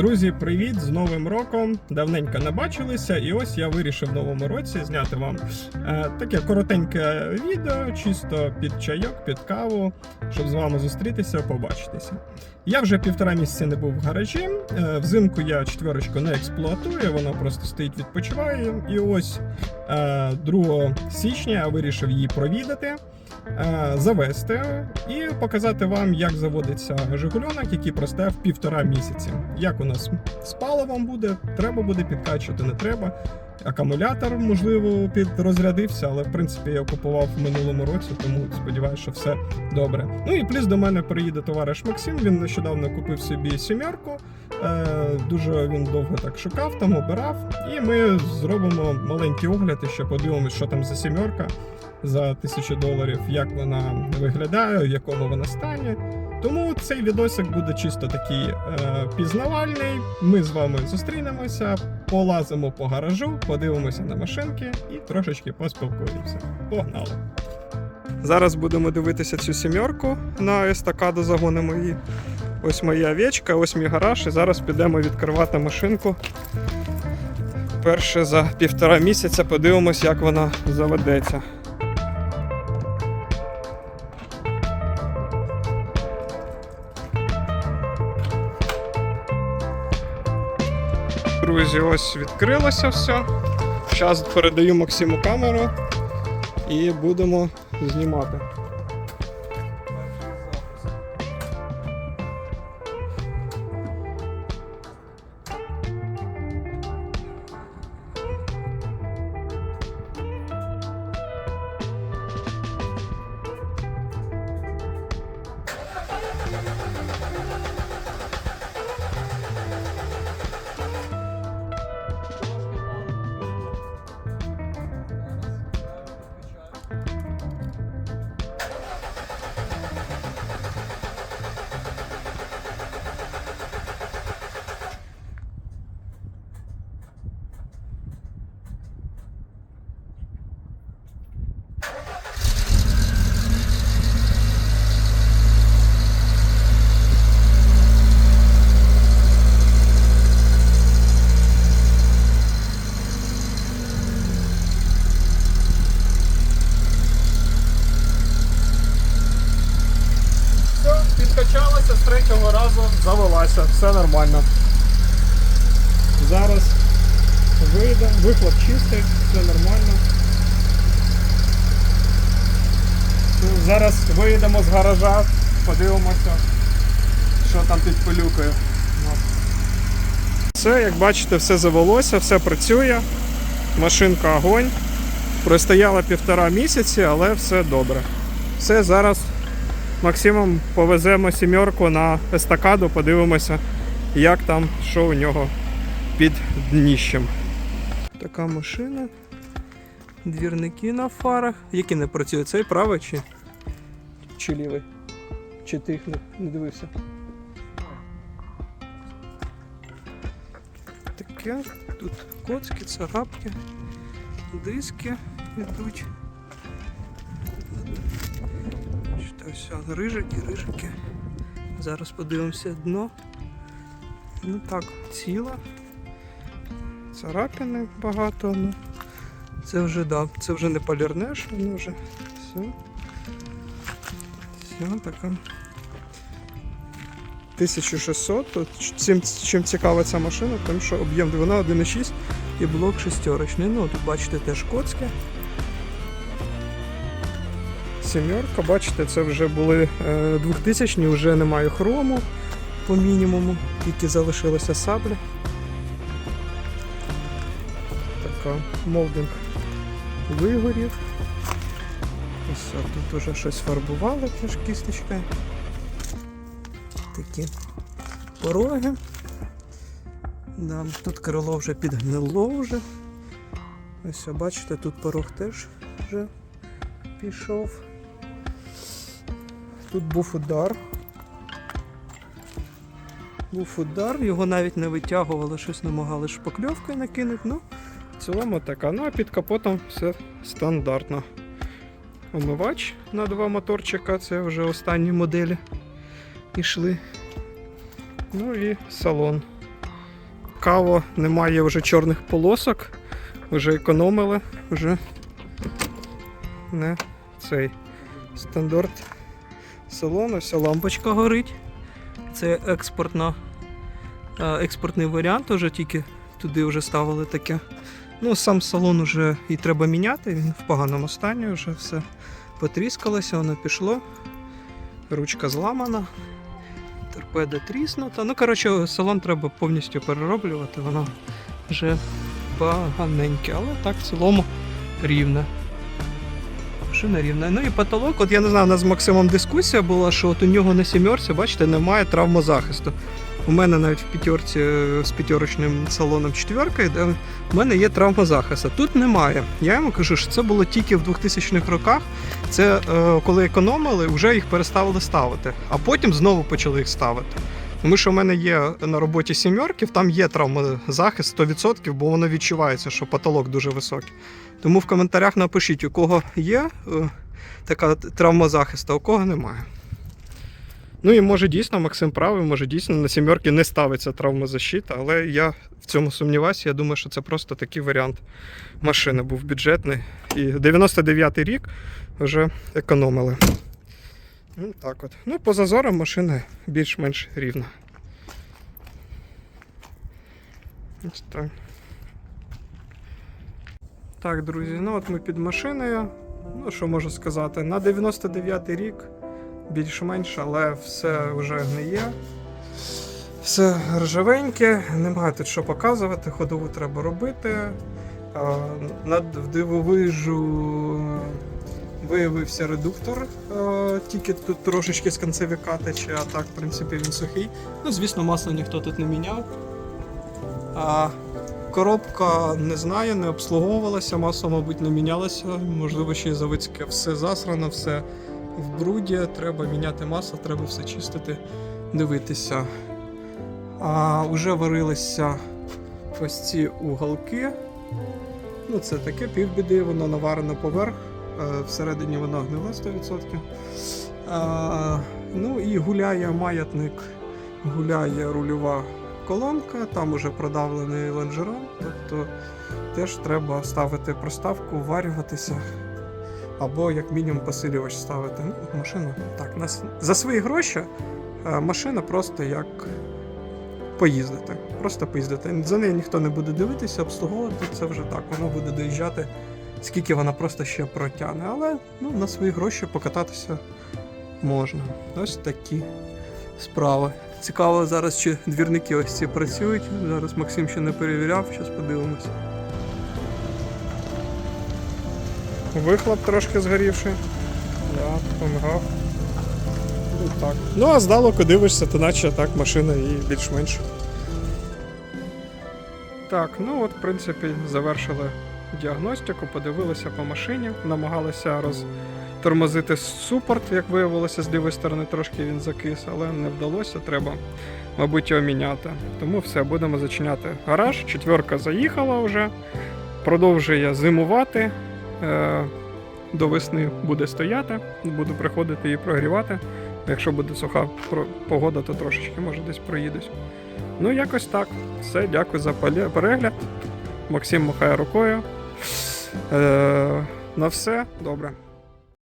Друзі, привіт! З Новим роком! Давненько не бачилися, і ось я вирішив в новому році зняти вам е, таке коротеньке відео, чисто під чайок, під каву, щоб з вами зустрітися, побачитися. Я вже півтора місяця не був в гаражі. Е, взимку я четверочку не експлуатую, вона просто стоїть, відпочиває. І ось е, 2 січня я вирішив її провідати. Е, Завести і показати вам, як заводиться Жигульонок, який простояв півтора місяці. Як у нас з паливом буде, треба буде підкачувати, не треба. Акумулятор, можливо, підрозрядився, але в принципі я купував в минулому році, тому сподіваюся, що все добре. Ну і плюс до мене приїде товариш Максим. Він нещодавно купив собі сімерку. Е, дуже він довго так шукав, там обирав. І ми зробимо маленький огляд, і ще подивимося, що там за сімерка за тисячу доларів, як вона виглядає, в якому вона стані. Тому цей відосик буде чисто такий е, пізнавальний. Ми з вами зустрінемося, полазимо по гаражу, подивимося на машинки і трошечки поспілкуємося. Погнали! Зараз будемо дивитися цю сімерку на естакаду, загонимо її. Ось моя овечка, ось мій гараж, і зараз підемо відкривати машинку. Перше за півтора місяця подивимось, як вона заведеться. Друзі, ось відкрилося все. Зараз передаю Максиму камеру і будемо знімати. Завелася, все нормально. Зараз вийде, вихлоп чистий, все нормально. Зараз вийдемо з гаража, подивимося, що там під пилюкою. Все, як бачите, все завелося, все працює. Машинка огонь. Простояла півтора місяці, але все добре. Все, зараз Максимом повеземо сімерку на естакаду, подивимося, як там, що у нього під дніщем. Така машина. Двірники на фарах. Які не працюють? Цей правий чи, чи лівий? Чи ти їх не, не дивився? Таке. Тут коцки, царапки, диски йдуть. Все, рижики, рижики. Зараз подивимося дно. Ну так, ціла. Царапини багато, ну. Це вже да, це вже не полірнеш, воно вже все. Все така. 1600. Тут чим, цікава ця машина, тому що об'єм двигуна 1,6 і блок шестерочний. Ну, тут бачите теж коцки. Сімерка, бачите, це вже були е, 2000 вже немає хрому по мінімуму, тільки залишилася сабля. Така молдинг вигорів. Ось тут вже щось фарбували теж кісточкою. Такі пороги. Да, тут крило вже підгнило вже. Ось бачите, тут порог теж вже пішов. Тут був удар. Був удар, його навіть не витягували, щось намагали шпакльовкою накинути. Ну, в цілому така. Ну а під капотом все стандартно. Омивач на два моторчика, це вже останні моделі пішли. Ну і салон. Каво, немає вже чорних полосок. Вже економили, вже не цей стандарт салону. Вся лампочка горить. Це експортна, е, експортний варіант, уже тільки туди вже ставили таке. Ну, сам салон вже і треба міняти, він в поганому стані, вже все потріскалося, воно пішло. Ручка зламана, торпеда тріснута. Ну, коротше, салон треба повністю перероблювати, воно вже поганеньке, але так в цілому рівне. Машина рівна. Ну і потолок, от я не знаю, у нас з Максимом дискусія була, що от у нього на сімерці, бачите, немає травмозахисту. У мене навіть в п'ятерці е, з п'ятерочним салоном четверка, де в мене є травмозахист. А Тут немає. Я йому кажу, що це було тільки в 2000-х роках. Це е, коли економили, вже їх переставили ставити, а потім знову почали їх ставити. Тому що в мене є на роботі сімерків, там є травмозахист 100%, бо воно відчувається, що потолок дуже високий. Тому в коментарях напишіть, у кого є е, така травмозахист, а у кого немає. Ну і може дійсно Максим правий, може дійсно на сімерки не ставиться травмозащита, але я в цьому сумніваюся. Я думаю, що це просто такий варіант машини був бюджетний. І 99-й рік вже економили. Ну, так от. Ну, по зазорам машина більш-менш рівна. Ось так. Так, друзі, ну от ми під машиною. Ну, що можу сказати, на 99-й рік більш-менш, але все вже гниє. Все ржавеньке, немає тут що показувати, ходову треба робити. Над в дивовижу виявився редуктор, а, тільки тут трошечки з концевика тече, а так, в принципі, він сухий. Ну, звісно, масло ніхто тут не міняв. А, коробка не знаю, не обслуговувалася, масло, мабуть, не мінялося. Можливо, ще й заводське. Все засрано, все в бруді, треба міняти масло, треба все чистити, дивитися. А вже варилися ось ці уголки. Ну, це таке півбіди, воно наварено поверх, е, всередині воно гниле 100%. А, ну і гуляє маятник, гуляє рульова колонка, там уже продавлений лонжерон, тобто теж треба ставити проставку, варюватися. Або як мінімум посилювач ставити. Ну, машина так, нас за свої гроші е, машина просто як поїздити. Просто поїздити. За нею ніхто не буде дивитися, обслуговувати це вже так. Воно буде доїжджати, скільки вона просто ще протягне. Але ну, на свої гроші покататися можна. Ось такі справи. Цікаво зараз, чи двірники ось ці працюють. Зараз Максим ще не перевіряв, зараз подивимося. Вихлоп трошки згорівший. Да, помигав. Ну, так. Ну, а здалеку дивишся, то наче так машина і більш-менш. Так, ну от, в принципі, завершили діагностику, подивилися по машині, намагалися розтормозити супорт, як виявилося, з лівої сторони трошки він закис, але не вдалося, треба, мабуть, його міняти. Тому все, будемо зачиняти гараж. Четверка заїхала вже, продовжує зимувати. Е, до весни буде стояти, буду приходити і прогрівати. Якщо буде суха погода, то трошечки може десь проїдусь. Ну, якось так. Все, дякую за перегляд. Максим махає рукою. Е, на все добре.